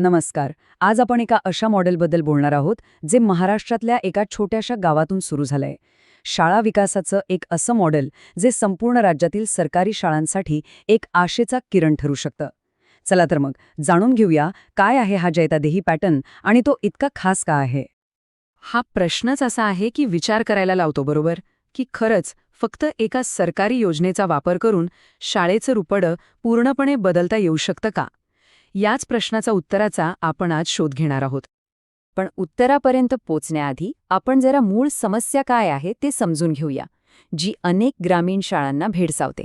नमस्कार. आज आपण एका अशा मॉडेलबद्दल बोलणार आहोत जे महाराष्ट्रातल्या एका छोट्याशा गावातून सुरू झालंय. शाळा विकासाचं एक असं मॉडेल जे संपूर्ण राज्यातील सरकारी शाळांसाठी एक आशेचा किरण ठरू शकतं. चला तर मग जाणून घेऊया काय आहे हा जैतादेही पॅटर्न आणि तो इतका खास का आहे? हा प्रश्नच असा आहे की विचार करायला लावतो बरोबर? की खरंच फक्त एका सरकारी योजनेचा वापर करून शाळेचं रुपडं पूर्णपणे बदलता येऊ शकतं का? याच प्रश्नाचा उत्तराचा आपण आज शोध घेणार आहोत. पण उत्तरापर्यंत पोचण्याआधी आपण जरा मूळ समस्या काय आहे ते समजून घेऊया जी अनेक ग्रामीण शाळांना भेडसावते.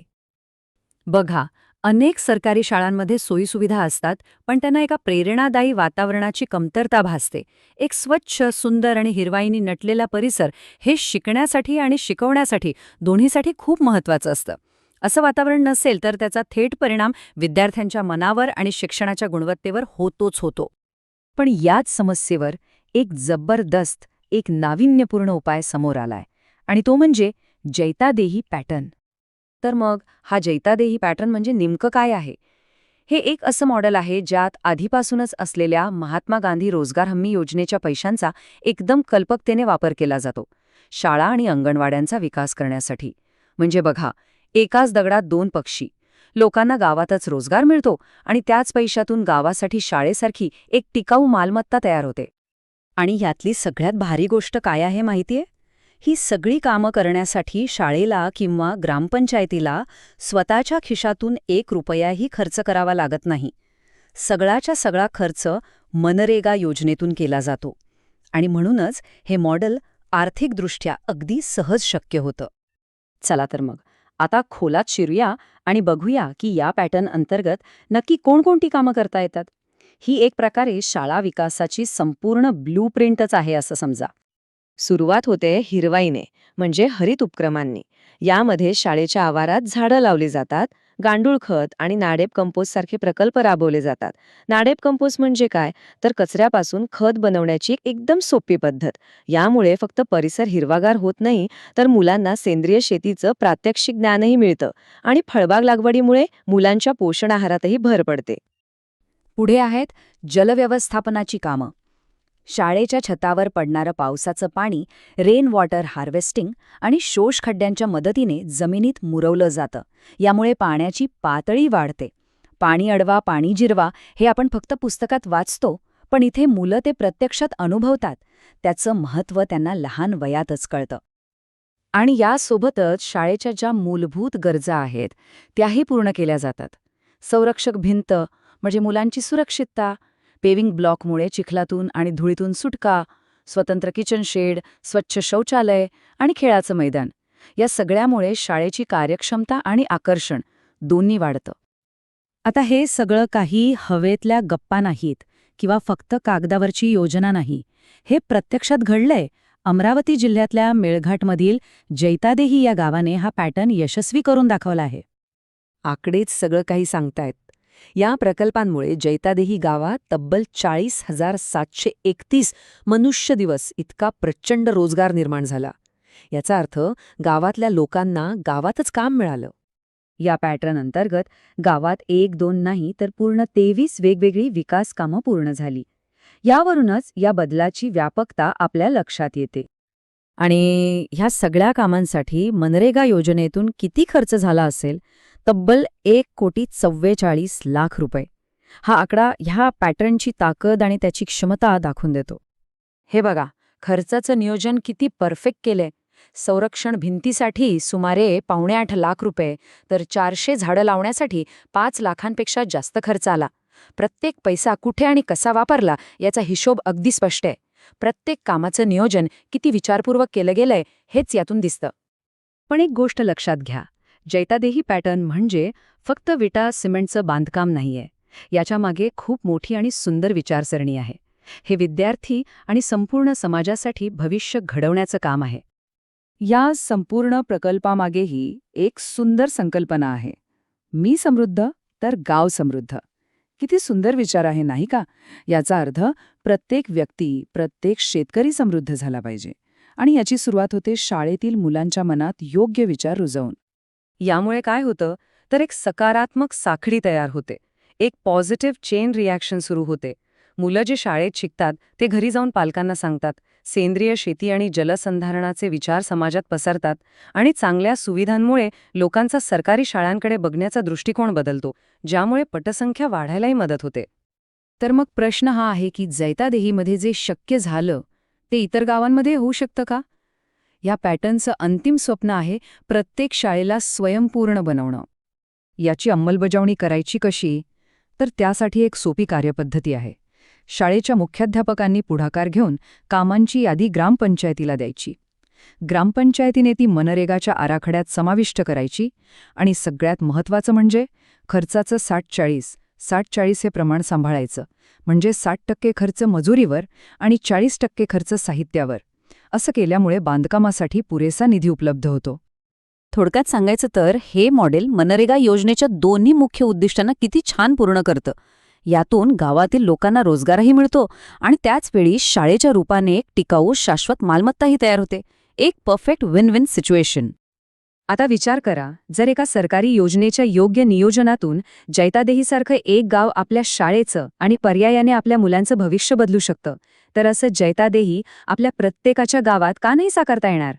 बघा अनेक सरकारी शाळांमध्ये सोयीसुविधा असतात पण त्यांना एका प्रेरणादायी वातावरणाची कमतरता भासते. एक स्वच्छ सुंदर आणि हिरवाईनी नटलेला परिसर हे शिकण्यासाठी आणि शिकवण्यासाठी दोन्हीसाठी खूप महत्वाचं असतं. असं वातावरण नसेल तर त्याचा थेट परिणाम विद्यार्थ्यांच्या मनावर आणि शिक्षणाच्या गुणवत्तेवर होतोच होतो. पण याच समस्येवर एक जबरदस्त एक नाविन्यपूर्ण उपाय समोर आलाय आणि तो म्हणजे जैतादेही पॅटर्न. तर मग हा जैतादेही पॅटर्न म्हणजे नेमकं काय आहे? हे एक असं मॉडेल आहे ज्यात आधीपासूनच असलेल्या महात्मा गांधी रोजगार हमी योजनेच्या पैशांचा एकदम कल्पकतेने वापर केला जातो शाळा आणि अंगणवाड्यांचा विकास करण्यासाठी. म्हणजे बघा एकाच दगडात दोन पक्षी. लोकांना गावातच रोजगार मिळतो आणि त्याच पैशातून गावासाठी शाळेसारखी एक टिकाऊ मालमत्ता तयार होते. आणि यातली सगळ्यात भारी गोष्ट काय आहे माहितीये? ही सगळी कामं करण्यासाठी शाळेला किंवा ग्रामपंचायतीला स्वतःच्या खिशातून एक रुपयाही खर्च करावा लागत नाही. सगळाच्या सगळा खर्च मनरेगा योजनेतून केला जातो. आणि म्हणूनच हे मॉडेल आर्थिकदृष्ट्या अगदी सहज शक्य होतं. चला तर मग. आता खोलात शिरूया आणि बघूया की या पॅटर्न अंतर्गत नक्की कोणकोणती कामं करता येतात. ही एक प्रकारे शाळा विकासाची संपूर्ण ब्लूप्रिंटच आहे असं समजा. सुरुवात होते हिरवाईने म्हणजे हरित उपक्रमांनी. यामध्ये शाळेच्या आवारात झाडं लावली जातात गांडूळ खत आणि नाडेप कंपोस्ट सारखे प्रकल्प राबवले जातात. नाडेप कंपोस्ट म्हणजे काय? तर कचऱ्यापासून खत बनवण्याची एकदम सोपी पद्धत. यामुळे फक्त परिसर हिरवागार होत नाही तर मुलांना सेंद्रिय शेतीचं प्रात्यक्षिक ज्ञानही मिळतं आणि फळबाग लागवडीमुळे मुलांच्या पोषण आहारातही भर पडते. पुढे आहेत जलव्यवस्थापनाची कामं. शाळेच्या छतावर पडणारं पावसाचं पाणी रेन वॉटर हार्वेस्टिंग आणि शोषखड्ड्यांच्या मदतीने जमिनीत मुरवलं जातं. यामुळे पाण्याची पातळी वाढते. पाणी अडवा पाणी जिरवा हे आपण फक्त पुस्तकात वाचतो पण इथे मुलं ते प्रत्यक्षात अनुभवतात. त्याचं महत्त्व त्यांना लहान वयातच कळतं. आणि यासोबतच शाळेच्या ज्या मूलभूत गरजा आहेत त्याही पूर्ण केल्या जातात. संरक्षक भिंत म्हणजे मुलांची सुरक्षितता पेविंग ब्लॉकमुळे चिखलातून आणि धुळीतून सुटका स्वतंत्र किचन शेड स्वच्छ शौचालय आणि खेळाचं मैदान. या सगळ्यामुळे शाळेची कार्यक्षमता आणि आकर्षण दोन्ही वाढतं. आता हे सगळं काही हवेतल्या गप्पा नाहीत किंवा फक्त कागदावरची योजना नाही. हे प्रत्यक्षात घडलंय. अमरावती जिल्ह्यातल्या मेळघाटमधील जैतादेही या गावाने हा पॅटर्न यशस्वी करून दाखवला आहे. आकडेच सगळं काही सांगतायत. या प्रकल्पांमुळे जैतादेही गावात तब्बल चाळीस हजार सातशे एकतीस मनुष्य दिवस इतका प्रचंड रोजगार निर्माण झाला. याचा अर्थ गावातल्या लोकांना गावातच काम मिळालं. या पॅटर्न अंतर्गत गावात एक दोन नाही तर पूर्ण तेवीस वेगवेगळी विकास कामं पूर्ण झाली. यावरूनच या बदलाची व्यापकता आपल्या लक्षात येते. आणि ह्या सगळ्या कामांसाठी मनरेगा योजनेतून किती खर्च झाला असेल? तब्बल एक कोटी चव्वेचाळीस लाख रुपये. हा आकडा ह्या पॅटर्नची ताकद आणि त्याची क्षमता दाखवून देतो. हे बघा खर्चाचं नियोजन किती परफेक्ट केलंय. संरक्षण भिंतीसाठी सुमारे पावणेआठ लाख रुपये तर चारशे झाडं लावण्यासाठी पाच लाखांपेक्षा जास्त खर्च आला. प्रत्येक पैसा कुठे आणि कसा वापरला याचा हिशोब अगदी स्पष्ट आहे. प्रत्येक कामाचं नियोजन किती विचारपूर्वक केलं गेलंय हेच यातून दिसतं. पण एक गोष्ट लक्षात घ्या. जैतादेही पॅटर्न म्हणजे फक्त विटा सिमेंटचं बांधकाम नाहीये. याच्यामागे खूप मोठी आणि सुंदर विचारसरणी आहे. हे विद्यार्थी आणि संपूर्ण समाजासाठी भविष्य घडवण्याचं काम आहे. या संपूर्ण प्रकल्पामागेही एक सुंदर संकल्पना आहे. मी समृद्ध तर गाव समृद्ध. किती सुंदर विचार आहे नाही का? याचा अर्थ प्रत्येक व्यक्ती प्रत्येक शेतकरी समृद्ध झाला पाहिजे. आणि याची सुरुवात होते शाळेतील मुलांच्या मनात योग्य विचार रुजवून. यामुळे काय होतं? तर एक सकारात्मक साखळी तयार होते. एक पॉझिटिव्ह चेन रिॲक्शन सुरू होते. मुलं जे शाळेत शिकतात ते घरी जाऊन पालकांना सांगतात. सेंद्रिय शेती आणि जलसंधारणाचे विचार समाजात पसरतात आणि चांगल्या सुविधांमुळे लोकांचा सरकारी शाळांकडे बघण्याचा दृष्टिकोन बदलतो ज्यामुळे पटसंख्या वाढायलाही मदत होते. तर मग प्रश्न हा आहे की जैतादेहीमध्ये जे शक्य झालं ते इतर गावांमध्ये होऊ शकतं का? या पॅटर्नचं अंतिम स्वप्न आहे प्रत्येक शाळेला स्वयंपूर्ण बनवणं. याची अंमलबजावणी करायची कशी? तर त्यासाठी एक सोपी कार्यपद्धती आहे. शाळेच्या मुख्याध्यापकांनी पुढाकार घेऊन कामांची यादी ग्रामपंचायतीला द्यायची. ग्रामपंचायतीने ती मनरेगाच्या आराखड्यात समाविष्ट करायची आणि सगळ्यात महत्त्वाचं म्हणजे खर्चाचं साठ चाळीस साठ चाळीस हे प्रमाण सांभाळायचं म्हणजे साठ टक्के खर्च मजुरीवर आणि चाळीस टक्के खर्च साहित्यावर. असं केल्यामुळे बांधकामासाठी पुरेसा निधी उपलब्ध होतो. थोडक्यात सांगायचं तर हे मॉडेल मनरेगा योजनेच्या दोन्ही मुख्य उद्दिष्टांना किती छान पूर्ण करतं. यातून गावातील लोकांना रोजगारही मिळतो आणि त्याचवेळी शाळेच्या रूपाने एक टिकाऊ शाश्वत मालमत्ताही तयार होते. एक परफेक्ट विन विन सिच्युएशन आता विचार करा जर एका सरकारी योजनेच्या योग्य नियोजनातून जैतादेहीसारखं एक गाव आपल्या शाळेचं आणि पर्यायाने आपल्या मुलांचं भविष्य बदलू शकतं तर असं जैतादेही आपल्या प्रत्येकाच्या गावात का नाही साकारता येणार?